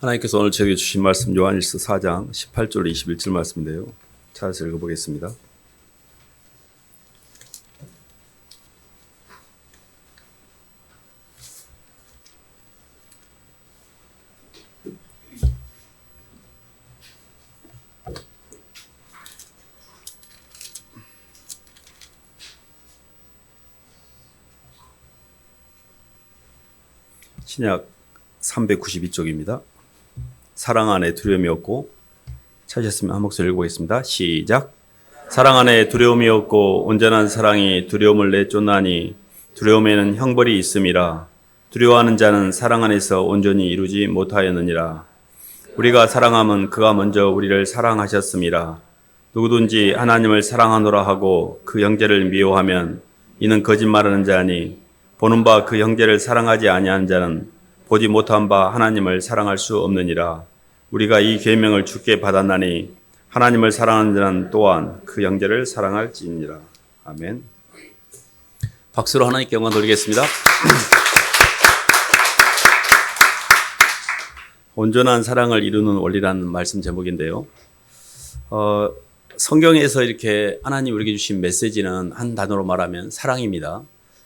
하나님께서 오늘 저에게 주신 말씀 요한일서 4장 18절 21절 말씀인데요. 찾아서 읽어보겠습니다. 신약 392쪽입니다. 사랑 안에 두려움이 없고 찾으셨으면 한 목소리 읽어보겠습니다. 시작. 사랑 안에 두려움이 없고 온전한 사랑이 두려움을 내쫓나니 두려움에는 형벌이 있음이라 두려워하는 자는 사랑 안에서 온전히 이루지 못하였느니라 우리가 사랑함은 그가 먼저 우리를 사랑하셨음이라 누구든지 하나님을 사랑하노라 하고 그 형제를 미워하면 이는 거짓말하는 자니 보는 바 그 형제를 사랑하지 아니하는 자는 보지 못한 바 하나님을 사랑할 수 없느니라. 우리가 이 계명을 주께 받았나니 하나님을 사랑하는 자는 또한 그 형제를 사랑할지니라. 아멘. 박수로 하나님께 영광 돌리겠습니다. 온전한 사랑을 이루는 원리라는 말씀 제목인데요. 어, 성경에서 이렇게 하나님 우리에게 주신 메시지는 한 단어로 말하면 사랑입니다.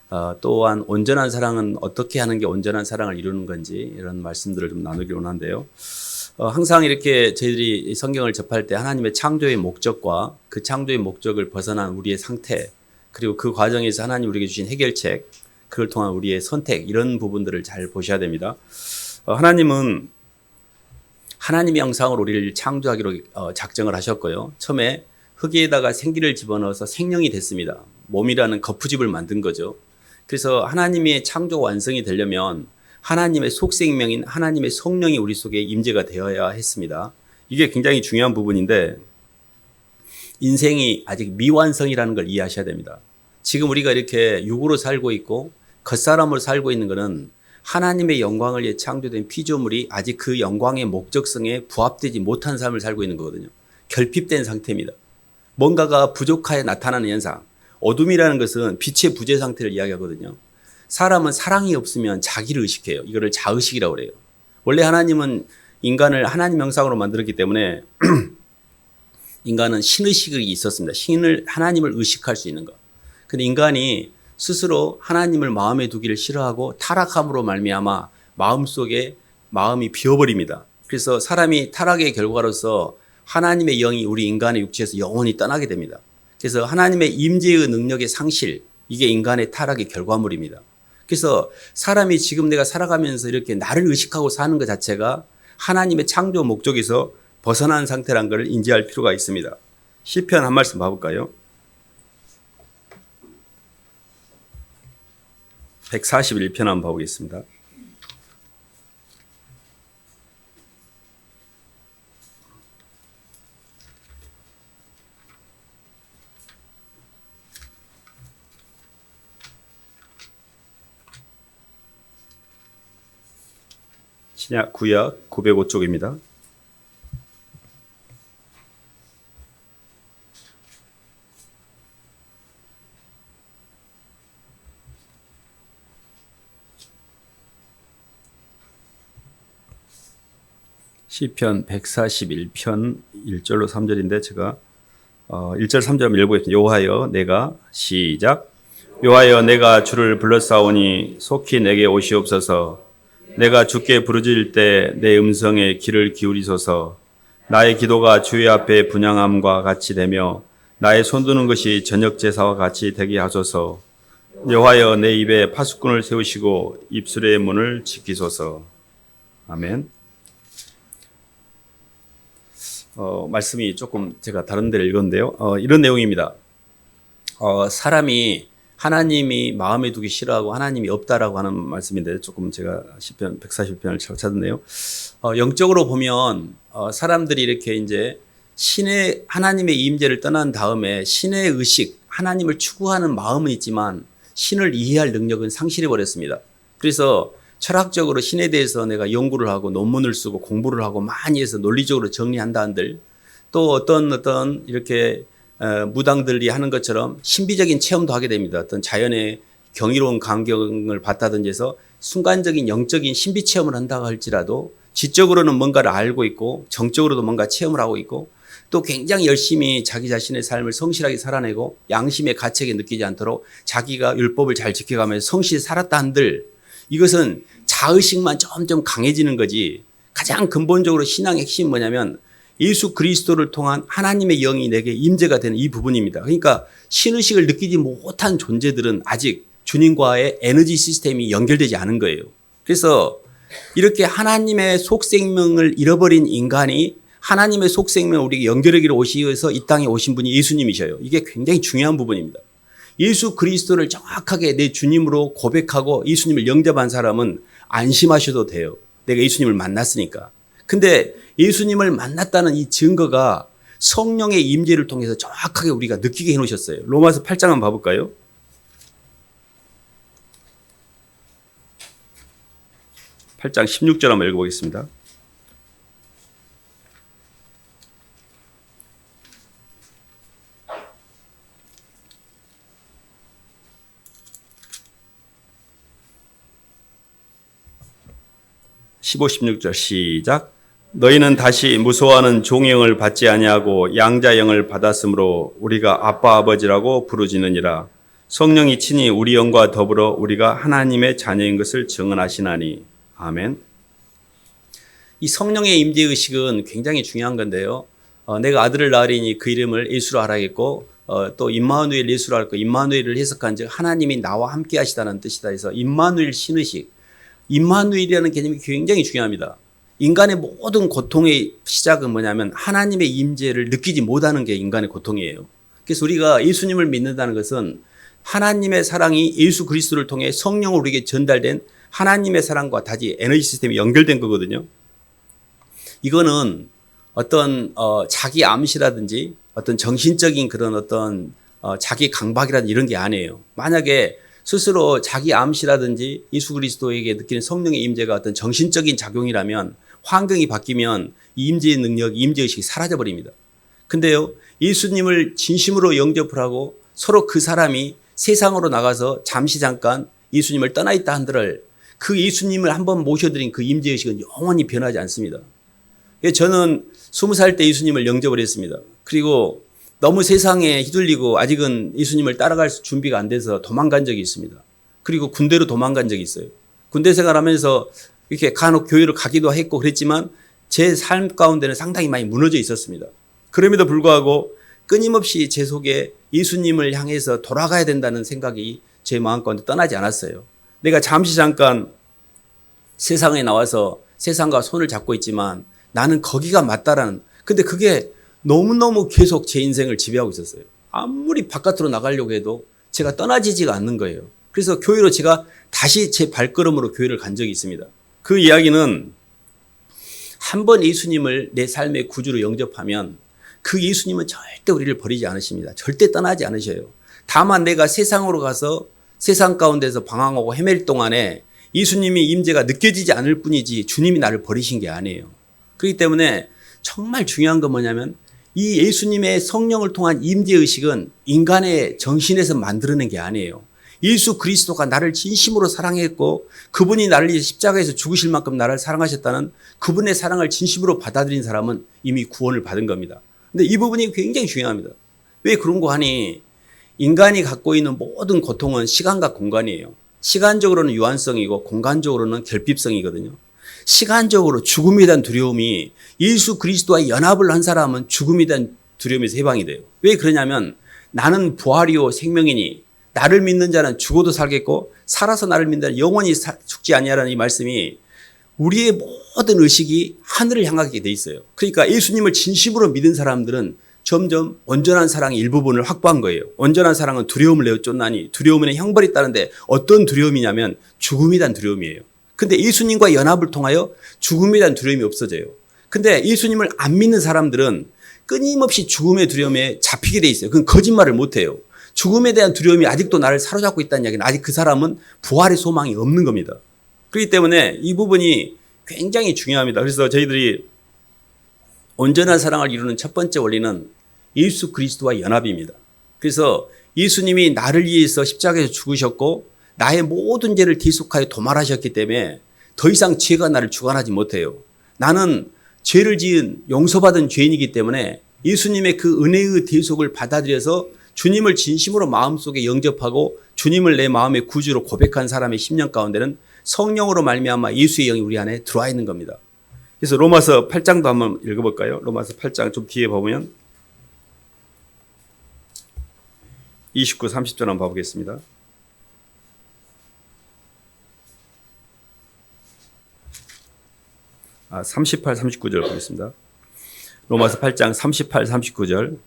어, 또한 온전한 사랑은 어떻게 하는 게 온전한 사랑을 이루는 건지 이런 말씀들을 좀 나누기 원하는데요. 어, 항상 이렇게 저희들이 성경을 접할 때 하나님의 창조의 목적과 그 창조의 목적을 벗어난 우리의 상태 그리고 그 과정에서 하나님 우리에게 주신 해결책 그걸 통한 우리의 선택 이런 부분들을 잘 보셔야 됩니다. 어, 하나님은 하나님의 형상으로 우리를 창조하기로 어, 작정을 하셨고요. 처음에 흙에다가 생기를 집어넣어서 생명이 됐습니다. 몸이라는 거푸집을 만든 거죠. 그래서 하나님의 창조 완성이 되려면 하나님의 속생명인 하나님의 성령이 우리 속에 임재가 되어야 했습니다. 이게 굉장히 중요한 부분인데 인생이 아직 미완성이라는 걸 이해하셔야 됩니다. 지금 우리가 이렇게 육으로 살고 있고 겉사람으로 살고 있는 것은 하나님의 영광을 위해 창조된 피조물이 아직 그 영광의 목적성에 부합되지 못한 삶을 살고 있는 거거든요. 결핍된 상태입니다. 뭔가가 부족하여 나타나는 현상. 어둠이라는 것은 빛의 부재 상태를 이야기하거든요. 사람은 사랑이 없으면 자기를 의식해요. 이거를 자의식이라고 그래요. 원래 하나님은 인간을 하나님 형상으로 만들었기 때문에 인간은 신의식이 있었습니다. 신을 하나님을 의식할 수 있는 것. 근데 인간이 스스로 하나님을 마음에 두기를 싫어하고 타락함으로 말미암아 마음속에 마음이 비어버립니다. 그래서 사람이 타락의 결과로서 하나님의 영이 우리 인간의 육체에서 영원히 떠나게 됩니다. 그래서 하나님의 임재의 능력의 상실 이게 인간의 타락의 결과물입니다. 그래서 사람이 지금 내가 살아가면서 이렇게 나를 의식하고 사는 것 자체가 하나님의 창조 목적에서 벗어난 상태란 것을 인지할 필요가 있습니다. 시편 한 말씀 봐볼까요? 141편 한번 봐보겠습니다. 신약 구약 905쪽입니다. 시편 141편 1절로 3절인데 제가 어 1절 3절 읽어보겠습니다. 여호와여 내가 시작 여호와여 내가 주를 불렀사오니 속히 내게 오시옵소서 내가 주께 부르짖을 때 내 음성에 귀를 기울이소서 나의 기도가 주의 앞에 분양함과 같이 되며 나의 손드는 것이 저녁 제사와 같이 되게 하소서 여호와여 내 입에 파수꾼을 세우시고 입술의 문을 지키소서 아멘. 어, 말씀이 조금 제가 다른 데를 읽었는데요. 어, 이런 내용입니다. 어, 사람이 하나님이 마음에 두기 싫어하고 하나님이 없다라고 하는 말씀인데 조금 제가 10편, 140편을 찾았네요. 어, 영적으로 보면 어, 사람들이 이렇게 이제 신의 하나님의 임재를 떠난 다음에 신의 의식, 하나님을 추구하는 마음은 있지만 신을 이해할 능력은 상실해 버렸습니다. 그래서 철학적으로 신에 대해서 내가 연구를 하고 논문을 쓰고 공부를 하고 많이 해서 논리적으로 정리한다 한들 또 어떤 어떤 이렇게 어, 무당들이 하는 것처럼 신비적인 체험도 하게 됩니다. 어떤 자연의 경이로운 광경을 봤다든지 해서 순간적인 영적인 신비 체험을 한다고 할지라도 지적으로는 뭔가를 알고 있고 정적으로도 뭔가 체험을 하고 있고 또 굉장히 열심히 자기 자신의 삶을 성실하게 살아내고 양심의 가책에 느끼지 않도록 자기가 율법을 잘 지켜가면서 성실히 살았다 한들 이것은 자의식만 점점 강해지는 거지 가장 근본적으로 신앙의 핵심이 뭐냐면 예수 그리스도를 통한 하나님의 영이 내게 임재가 되는 이 부분입니다. 그러니까 신의식을 느끼지 못한 존재들은 아직 주님과의 에너지 시스템이 연결되지 않은 거예요. 그래서 이렇게 하나님의 속생명을 잃어버린 인간이 하나님의 속생명을 우리에게 연결하기로 오시어서 이 땅에 오신 분이 예수님이셔요. 이게 굉장히 중요한 부분입니다. 예수 그리스도를 정확하게 내 주님으로 고백하고 예수님을 영접한 사람은 안심하셔도 돼요. 내가 예수님을 만났으니까. 근데 예수님을 만났다는 이 증거가 성령의 임재를 통해서 정확하게 우리가 느끼게 해 놓으셨어요. 로마서 8장 한번 봐 볼까요? 팔장 16절 한번 읽어보겠습니다. 십오, 십육 절 시작. 너희는 다시 무소하는 종영을 받지 아니하고 양자영을 받았으므로 우리가 아빠 아버지라고 부르짖느니라. 성령이 친히 우리 영과 더불어 우리가 하나님의 자녀인 것을 증언하시나니. 아멘. 이 성령의 임재 의식은 굉장히 중요한 건데요. 어, 내가 아들을 낳으리니 그 이름을 예수로 하라겠고 어, 또 임마누엘 예수로 할 거 임마누엘을 해석한즉 하나님이 나와 함께 하시다는 뜻이다 해서 임마누엘 신의식 임마누엘이라는 개념이 굉장히 중요합니다. 인간의 모든 고통의 시작은 뭐냐면 하나님의 임재를 느끼지 못하는 게 인간의 고통이에요. 그래서 우리가 예수님을 믿는다는 것은 하나님의 사랑이 예수 그리스도를 통해 성령으로 우리에게 전달된 하나님의 사랑과 다시 에너지 시스템이 연결된 거거든요. 이거는 어떤 어, 자기 암시라든지 어떤 정신적인 그런 어떤 어, 자기 강박이라든지 이런 게 아니에요. 만약에 스스로 자기 암시라든지 예수 그리스도에게 느끼는 성령의 임재가 어떤 정신적인 작용이라면 환경이 바뀌면 이 임재의 능력, 임재 의식이 사라져 버립니다. 근데요, 예수님을 진심으로 영접을 하고 서로 그 사람이 세상으로 나가서 잠시 잠깐 예수님을 떠나 있다 한들 그 예수님을 한번 모셔드린 그 임재 의식은 영원히 변하지 않습니다. 저는 스무 살때 예수님을 영접을 했습니다. 그리고 너무 세상에 휘둘리고 아직은 예수님을 따라갈 준비가 안 돼서 도망간 적이 있습니다. 그리고 군대로 도망간 적이 있어요. 군대 생활하면서 이렇게 간혹 교회를 가기도 했고 그랬지만 제 삶 가운데는 상당히 많이 무너져 있었습니다. 그럼에도 불구하고 끊임없이 제 속에 예수님을 향해서 돌아가야 된다는 생각이 제 마음 가운데 떠나지 않았어요. 내가 잠시 잠깐 세상에 나와서 세상과 손을 잡고 있지만 나는 거기가 맞다라는 근데 그게 너무너무 계속 제 인생을 지배하고 있었어요. 아무리 바깥으로 나가려고 해도 제가 떠나지지가 않는 거예요. 그래서 교회로 제가 다시 제 발걸음으로 교회를 간 적이 있습니다. 그 이야기는 한 번 예수님을 내 삶의 구주로 영접하면 그 예수님은 절대 우리를 버리지 않으십니다. 절대 떠나지 않으셔요. 다만 내가 세상으로 가서 세상 가운데서 방황하고 헤맬 동안에 예수님이 임재가 느껴지지 않을 뿐이지 주님이 나를 버리신 게 아니에요. 그렇기 때문에 정말 중요한 건 뭐냐면 이 예수님의 성령을 통한 임재 의식은 인간의 정신에서 만들어낸 게 아니에요. 예수 그리스도가 나를 진심으로 사랑했고 그분이 나를 십자가에서 죽으실 만큼 나를 사랑하셨다는 그분의 사랑을 진심으로 받아들인 사람은 이미 구원을 받은 겁니다. 근데 이 부분이 굉장히 중요합니다. 왜 그런 거 하니? 인간이 갖고 있는 모든 고통은 시간과 공간이에요. 시간적으로는 유한성이고 공간적으로는 결핍성이거든요. 시간적으로 죽음에 대한 두려움이 예수 그리스도와 연합을 한 사람은 죽음에 대한 두려움에서 해방이 돼요. 왜 그러냐면 나는 부활이요 생명이니 나를 믿는 자는 죽어도 살겠고 살아서 나를 믿는 자는 영원히 죽지 아니하라는 이 말씀이 우리의 모든 의식이 하늘을 향하게 돼 있어요. 그러니까 예수님을 진심으로 믿은 사람들은 점점 온전한 사랑의 일부분을 확보한 거예요. 온전한 사랑은 두려움을 내어 쫓나니 두려움에는 형벌이 따른데 어떤 두려움이냐면 죽음에 대한 두려움이에요. 근데 예수님과 연합을 통하여 죽음에 대한 두려움이 없어져요. 근데 예수님을 안 믿는 사람들은 끊임없이 죽음의 두려움에 잡히게 돼 있어요. 그건 거짓말을 못 해요. 죽음에 대한 두려움이 아직도 나를 사로잡고 있다는 이야기는 아직 그 사람은 부활의 소망이 없는 겁니다. 그렇기 때문에 이 부분이 굉장히 중요합니다. 그래서 저희들이 온전한 사랑을 이루는 첫 번째 원리는 예수 그리스도와 연합입니다. 그래서 예수님이 나를 위해서 십자가에서 죽으셨고 나의 모든 죄를 대속하여 도말하셨기 때문에 더 이상 죄가 나를 주관하지 못해요. 나는 죄를 지은 용서받은 죄인이기 때문에 예수님의 그 은혜의 대속을 받아들여서 주님을 진심으로 마음속에 영접하고 주님을 내 마음의 구주로 고백한 사람의 10년 가운데는 성령으로 말미암아 예수의 영이 우리 안에 들어와 있는 겁니다. 그래서 로마서 8장도 한번 읽어볼까요? 로마서 8장 좀 뒤에 보면 29, 30절 한번 봐보겠습니다. 아, 38, 39절 보겠습니다. 로마서 8장 38, 39절.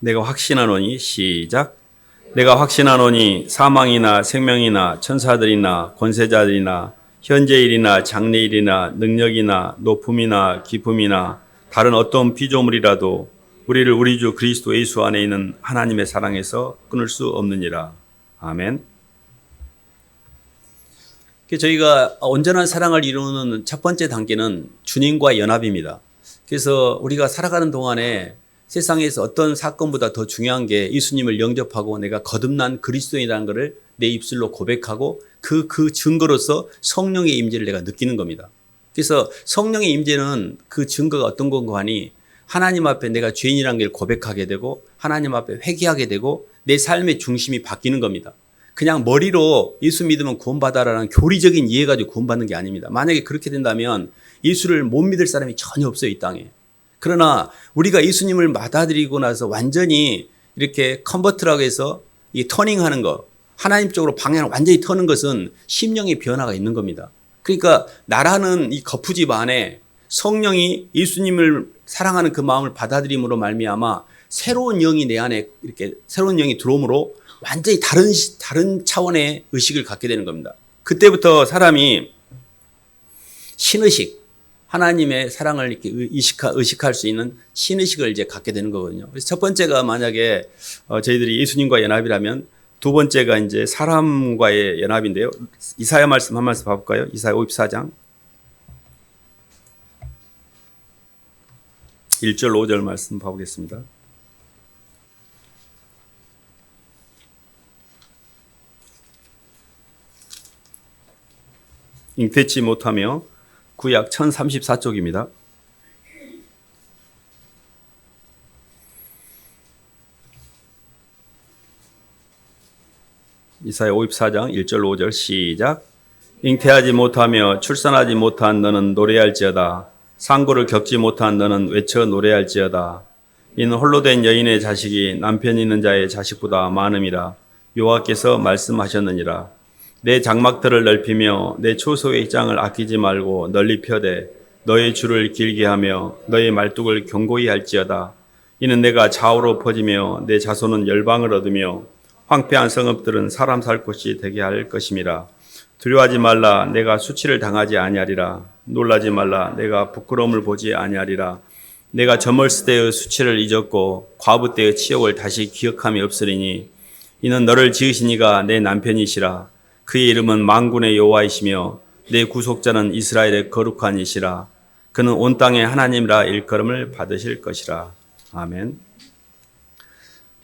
내가 확신하노니 시작. 내가 확신하노니 사망이나 생명이나 천사들이나 권세자들이나 현재일이나 장래일이나 능력이나 높음이나 기쁨이나 다른 어떤 피조물이라도 우리를 우리 주 그리스도 예수 안에 있는 하나님의 사랑에서 끊을 수 없느니라. 아멘. 저희가 온전한 사랑을 이루는 첫 번째 단계는 주님과 연합입니다. 그래서 우리가 살아가는 동안에 세상에서 어떤 사건보다 더 중요한 게 예수님을 영접하고 내가 거듭난 그리스도인이라는 것을 내 입술로 고백하고 그, 그 증거로서 성령의 임재를 내가 느끼는 겁니다. 그래서 성령의 임재는 그 증거가 어떤 건가 하니 하나님 앞에 내가 죄인이라는 걸 고백하게 되고 하나님 앞에 회개하게 되고 내 삶의 중심이 바뀌는 겁니다. 그냥 머리로 예수 믿으면 구원받아라는 교리적인 이해 가지고 구원받는 게 아닙니다. 만약에 그렇게 된다면 예수를 못 믿을 사람이 전혀 없어요, 이 땅에. 그러나 우리가 예수님을 받아들이고 나서 완전히 이렇게 컨버트라고 해서 이 터닝하는 거, 하나님 쪽으로 방향을 완전히 터는 것은 심령의 변화가 있는 겁니다. 그러니까 나라는 이 거푸집 안에 성령이 예수님을 사랑하는 그 마음을 받아들임으로 말미암아 새로운 영이 내 안에 이렇게 새로운 영이 들어오므로 완전히 다른 다른 차원의 의식을 갖게 되는 겁니다. 그때부터 사람이 신의식, 하나님의 사랑을 이렇게 의식하, 의식할 수 있는 신의식을 이제 갖게 되는 거거든요. 그래서 첫 번째가 만약에 어, 저희들이 예수님과 연합이라면 두 번째가 이제 사람과의 연합인데요. 이사야 말씀 한 말씀 봐볼까요? 이사야 54장 1절 5절 말씀 봐보겠습니다. 잉태치 못하며 구약 1034쪽입니다. 이사야 54장 1절 5절 시작. 잉태하지 못하며 출산하지 못한 너는 노래할지어다. 상고를 겪지 못한 너는 외쳐 노래할지어다. 이는 홀로 된 여인의 자식이 남편 있는 자의 자식보다 많음이라 여호와께서 말씀하셨느니라 내 장막들을 넓히며 내 초소의 장을 아끼지 말고 널리 펴되 너의 줄을 길게 하며 너의 말뚝을 견고히 할지어다. 이는 내가 좌우로 퍼지며 내 자손은 열방을 얻으며 황폐한 성읍들은 사람 살 곳이 되게 할 것임이라. 두려워하지 말라 내가 수치를 당하지 아니하리라. 놀라지 말라 내가 부끄러움을 보지 아니하리라. 내가 저멀스 때의 수치를 잊었고 과부 때의 치욕을 다시 기억함이 없으리니 이는 너를 지으시니가 내 남편이시라. 그의 이름은 망군의 여호와이시며 내 구속자는 이스라엘의 거룩한 이시라. 그는 온 땅의 하나님이라 일컬음을 받으실 것이라. 아멘.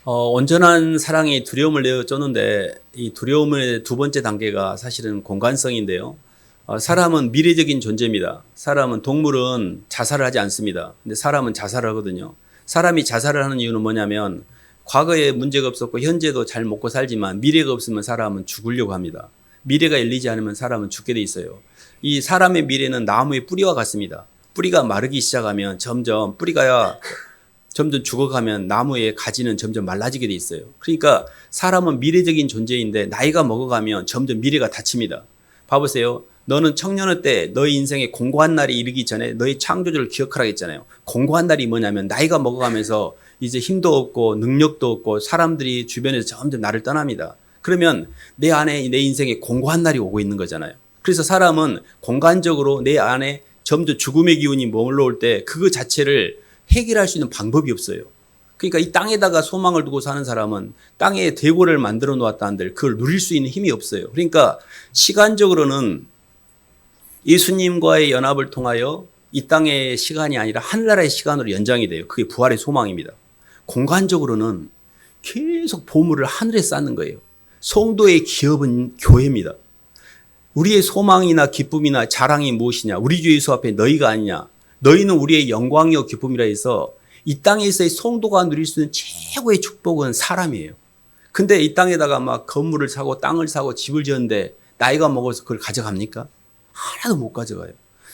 어, 온전한 사랑이 두려움을 내어 쫓는데 이 두려움의 두 번째 단계가 사실은 공간성인데요. 어, 사람은 미래적인 존재입니다. 사람은 동물은 자살을 하지 않습니다. 근데 사람은 자살을 하거든요. 사람이 자살을 하는 이유는 뭐냐면 과거에 문제가 없었고 현재도 잘 먹고 살지만 미래가 없으면 사람은 죽으려고 합니다. 미래가 열리지 않으면 사람은 죽게 돼 있어요. 이 사람의 미래는 나무의 뿌리와 같습니다. 뿌리가 마르기 시작하면 점점 뿌리가 점점 죽어가면 나무의 가지는 점점 말라지게 돼 있어요. 그러니까 사람은 미래적인 존재인데 나이가 먹어가면 점점 미래가 닫힙니다. 봐보세요. 너는 청년의 때 너의 인생에 공고한 날이 이르기 전에 너의 창조주를 기억하라 했잖아요. 공고한 날이 뭐냐면 나이가 먹어가면서 이제 힘도 없고 능력도 없고 사람들이 주변에서 점점 나를 떠납니다. 그러면 내 안에 내 인생에 공고한 날이 오고 있는 거잖아요. 그래서 사람은 공간적으로 내 안에 점점 죽음의 기운이 머물러 올 때 그거 자체를 해결할 수 있는 방법이 없어요. 그러니까 이 땅에다가 소망을 두고 사는 사람은 땅에 대고를 만들어 놓았다 한들 그걸 누릴 수 있는 힘이 없어요. 그러니까 시간적으로는 예수님과의 연합을 통하여 이 땅의 시간이 아니라 하늘나라의 시간으로 연장이 돼요. 그게 부활의 소망입니다. 공간적으로는 계속 보물을 하늘에 쌓는 거예요. 성도의 기업은 교회입니다. 우리의 소망이나 기쁨이나 자랑이 무엇이냐? 우리 주 예수 앞에 너희가 아니냐? 너희는 우리의 영광이요 기쁨이라 해서 이 땅에서의 성도가 누릴 수 있는 최고의 축복은 사람이에요. 근데 이 땅에다가 막 건물을 사고 땅을 사고 집을 지었는데 나이가 먹어서 그걸 가져갑니까? 하나도 못 가져가요.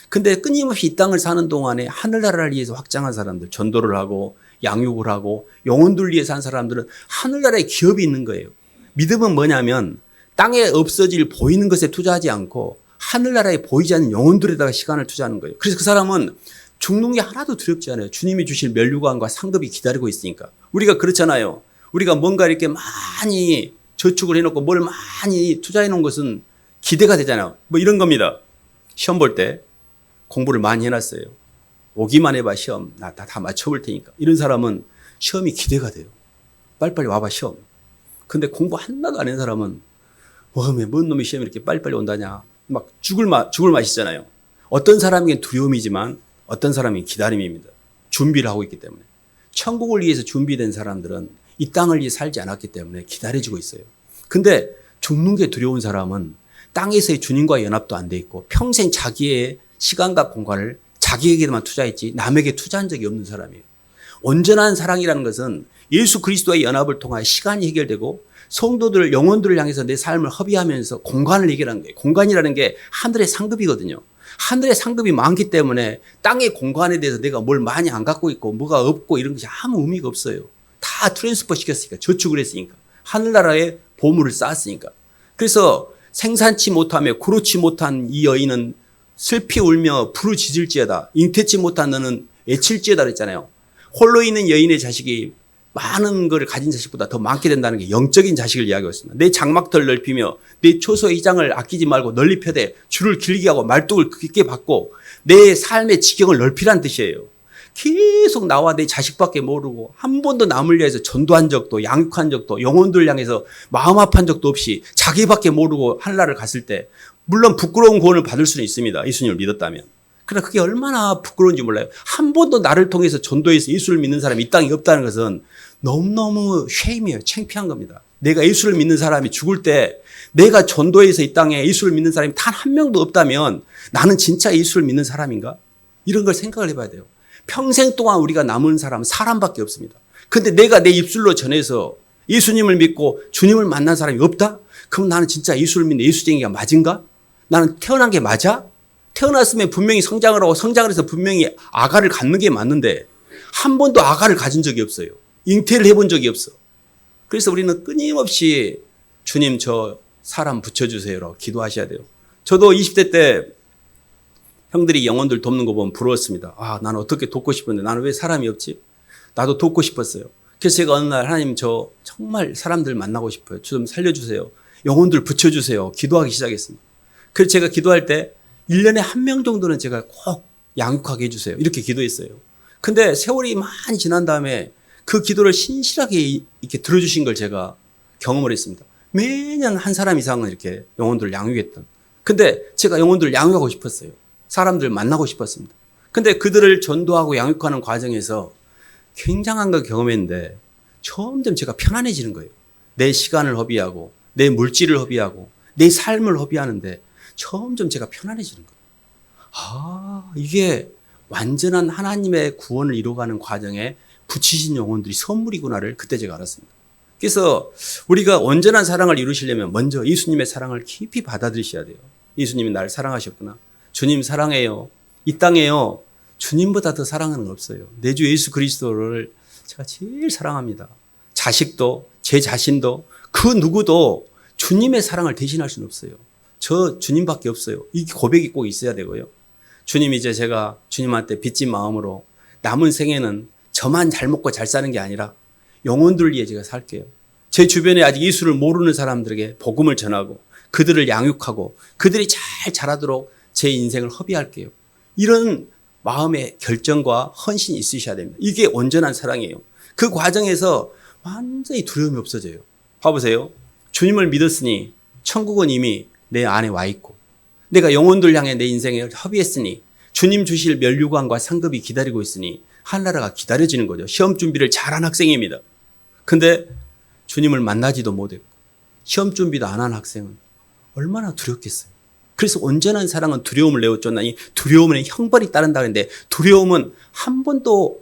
근데 끊임없이 이 땅을 사는 동안에 하늘나라를 위해서 확장한 사람들, 전도를 하고 양육을 하고 영혼들 위해서 한 사람들은 하늘나라에 기업이 있는 거예요. 믿음은 뭐냐면 땅에 없어질 보이는 것에 투자하지 않고 하늘나라에 보이지 않는 영혼들에다가 시간을 투자하는 거예요. 그래서 그 사람은 죽는 게 하나도 두렵지 않아요. 주님이 주실 멸류관과 상급이 기다리고 있으니까. 우리가 그렇잖아요. 우리가 뭔가 이렇게 많이 저축을 해놓고 뭘 많이 투자해 놓은 것은 기대가 되잖아요. 뭐 이런 겁니다. 시험 볼 때 공부를 많이 해놨어요. 오기만 해봐 시험 나 다 다 맞춰볼 테니까 이런 사람은 시험이 기대가 돼요. 빨리빨리 와봐 시험. 근데 공부 하나도 안 한 사람은 와왜 뭔 놈이 시험이 이렇게 빨리빨리 온다냐 막 죽을 맛 죽을 맛이잖아요. 어떤 사람에겐 두려움이지만 어떤 사람이 기다림입니다. 준비를 하고 있기 때문에 천국을 위해서 준비된 사람들은 이 땅을 위해 살지 않았기 때문에 기다려지고 있어요. 근데 죽는 게 두려운 사람은 땅에서의 주님과 연합도 안 돼 있고 평생 자기의 시간과 공간을 자기에게만 투자했지 남에게 투자한 적이 없는 사람이에요. 온전한 사랑이라는 것은 예수 그리스도의 연합을 통하여 시간이 해결되고 성도들 영혼들을 향해서 내 삶을 허비하면서 공간을 해결하는 거예요. 공간이라는 게 하늘의 상급이거든요. 하늘의 상급이 많기 때문에 땅의 공간에 대해서 내가 뭘 많이 안 갖고 있고 뭐가 없고 이런 것이 아무 의미가 없어요. 다 트랜스퍼 시켰으니까 저축을 했으니까 하늘나라에 보물을 쌓았으니까. 그래서 생산치 못하며 그렇지 못한 이 여인은 슬피 울며 부르짖을지어다. 잉태치 못한 너는 애칠지어다 그랬잖아요. 홀로 있는 여인의 자식이 많은 것을 가진 자식보다 더 많게 된다는 게 영적인 자식을 이야기하고 있습니다. 내 장막터를 넓히며 내 초소의 이장을 아끼지 말고 널리 펴되 줄을 길게 하고 말뚝을 깊게 받고 내 삶의 지경을 넓히란 뜻이에요. 계속 나와 내 자식밖에 모르고 한 번도 남을 위해서 전도한 적도 양육한 적도 영혼들 향해서 마음 아픈 적도 없이 자기밖에 모르고 하늘나라를 갔을 때 물론 부끄러운 구원을 받을 수는 있습니다. 예수님을 믿었다면. 그러나 그게 얼마나 부끄러운지 몰라요. 한 번도 나를 통해서 전도해서 예수를 믿는 사람이 이 땅에 없다는 것은 너무너무 쉐임이에요. 창피한 겁니다. 내가 예수를 믿는 사람이 죽을 때 내가 전도해서 이 땅에 예수를 믿는 사람이 단 한 명도 없다면 나는 진짜 예수를 믿는 사람인가? 이런 걸 생각을 해봐야 돼요. 평생 동안 우리가 남은 사람은 사람밖에 없습니다. 근데 내가 내 입술로 전해서 예수님을 믿고 주님을 만난 사람이 없다? 그럼 나는 진짜 예수를 믿는 예수쟁이가 맞은가? 나는 태어난 게 맞아? 태어났으면 분명히 성장을 하고 성장을 해서 분명히 아가를 갖는 게 맞는데 한 번도 아가를 가진 적이 없어요. 잉태를 해본 적이 없어. 그래서 우리는 끊임없이 주님 저 사람 붙여주세요라고 기도하셔야 돼요. 저도 20대 때 형들이 영혼들 돕는 거 보면 부러웠습니다. 아, 나는 어떻게 돕고 싶은데 나는 왜 사람이 없지? 나도 돕고 싶었어요. 그래서 제가 어느 날 하나님 저 정말 사람들 만나고 싶어요. 좀 살려주세요. 영혼들 붙여주세요. 기도하기 시작했습니다. 그래서 제가 기도할 때 1년에 한 명 정도는 제가 꼭 양육하게 해주세요. 이렇게 기도했어요. 근데 세월이 많이 지난 다음에 그 기도를 신실하게 이렇게 들어주신 걸 제가 경험을 했습니다. 매년 한 사람 이상은 이렇게 영혼들을 양육했던. 근데 제가 영혼들을 양육하고 싶었어요. 사람들 만나고 싶었습니다. 근데 그들을 전도하고 양육하는 과정에서 굉장한 걸 경험했는데 점점 제가 편안해지는 거예요. 내 시간을 허비하고 내 물질을 허비하고 내 삶을 허비하는데 점점 제가 편안해지는 거예요. 아, 이게 완전한 하나님의 구원을 이루어가는 과정에 붙이신 영혼들이 선물이구나를 그때 제가 알았습니다. 그래서 우리가 온전한 사랑을 이루시려면 먼저 예수님의 사랑을 깊이 받아들이셔야 돼요. 예수님이 나를 사랑하셨구나. 주님 사랑해요. 이 땅에요. 주님보다 더 사랑하는 건 없어요. 내 주 예수 그리스도를 제가 제일 사랑합니다. 자식도, 제 자신도, 그 누구도 주님의 사랑을 대신할 수는 없어요. 저 주님밖에 없어요. 이 고백이 꼭 있어야 되고요. 주님 이제 제가 주님한테 빚진 마음으로 남은 생에는 저만 잘 먹고 잘 사는 게 아니라 영혼들을 위해 제가 살게요. 제 주변에 아직 예수를 모르는 사람들에게 복음을 전하고 그들을 양육하고 그들이 잘 자라도록 제 인생을 허비할게요. 이런 마음의 결정과 헌신이 있으셔야 됩니다. 이게 온전한 사랑이에요. 그 과정에서 완전히 두려움이 없어져요. 봐보세요. 주님을 믿었으니 천국은 이미 내 안에 와 있고 내가 영혼들 향해 내 인생을 허비했으니 주님 주실 멸류관과 상급이 기다리고 있으니 하늘나라가 기다려지는 거죠. 시험 준비를 잘한 학생입니다. 근데 주님을 만나지도 못했고 시험 준비도 안 한 학생은 얼마나 두렵겠어요. 그래서 온전한 사랑은 두려움을 내어쫓나니 두려움은 형벌이 따른다는데 두려움은 한 번도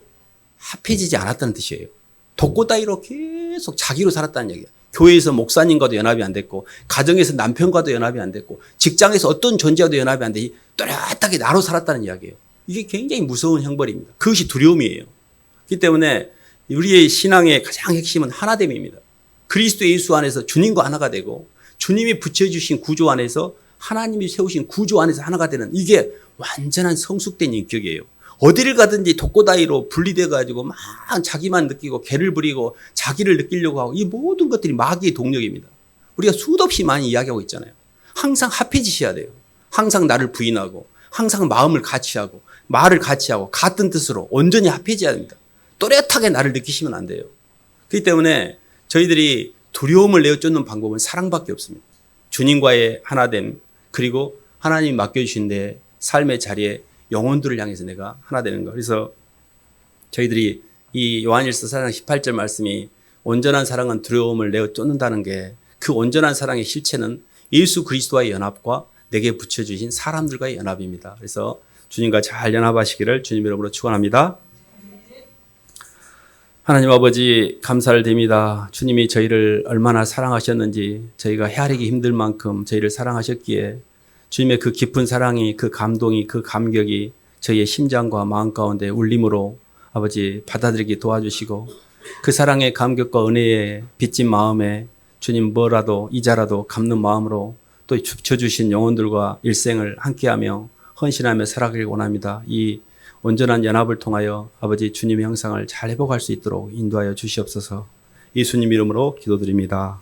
합해지지 않았다는 뜻이에요. 독고 따위로 계속 자기로 살았다는 얘기예요. 교회에서 목사님과도 연합이 안 됐고 가정에서 남편과도 연합이 안 됐고 직장에서 어떤 존재와도 연합이 안 되니 또렷하게 나로 살았다는 이야기예요. 이게 굉장히 무서운 형벌입니다. 그것이 두려움이에요. 그렇기 때문에 우리의 신앙의 가장 핵심은 하나됨입니다. 그리스도 예수 안에서 주님과 하나가 되고 주님이 붙여주신 구조 안에서 하나님이 세우신 구조 안에서 하나가 되는 이게 완전한 성숙된 인격이에요. 어디를 가든지 독고다이로 분리돼 가지고 막 자기만 느끼고 개를 부리고 자기를 느끼려고 하고 이 모든 것들이 마귀의 동력입니다. 우리가 수도 없이 많이 이야기하고 있잖아요. 항상 합해지셔야 돼요. 항상 나를 부인하고 항상 마음을 같이 하고 말을 같이 하고 같은 뜻으로 온전히 합해져야 됩니다. 또렷하게 나를 느끼시면 안 돼요. 그렇기 때문에 저희들이 두려움을 내어쫓는 방법은 사랑밖에 없습니다. 주님과의 하나됨 그리고 하나님 맡겨주신 내 삶의 자리에 영혼들을 향해서 내가 하나 되는 거. 그래서 저희들이 이 요한일서 4장 18절 말씀이 온전한 사랑은 두려움을 내어 쫓는다는 게 그 온전한 사랑의 실체는 예수 그리스도와의 연합과 내게 붙여주신 사람들과의 연합입니다. 그래서 주님과 잘 연합하시기를 주님 이름으로 축원합니다. 하나님 아버지 감사를 드립니다. 주님이 저희를 얼마나 사랑하셨는지 저희가 헤아리기 힘들 만큼 저희를 사랑하셨기에 주님의 그 깊은 사랑이 그 감동이 그 감격이 저희의 심장과 마음 가운데 울림으로 아버지 받아들이게 도와주시고 그 사랑의 감격과 은혜에 빚진 마음에 주님 뭐라도 이자라도 갚는 마음으로 또 주신 영혼들과 일생을 함께하며 헌신하며 살아가길 원합니다. 이 온전한 연합을 통하여 아버지 주님의 형상을 잘 회복할 수 있도록 인도하여 주시옵소서. 예수님 이름으로 기도드립니다.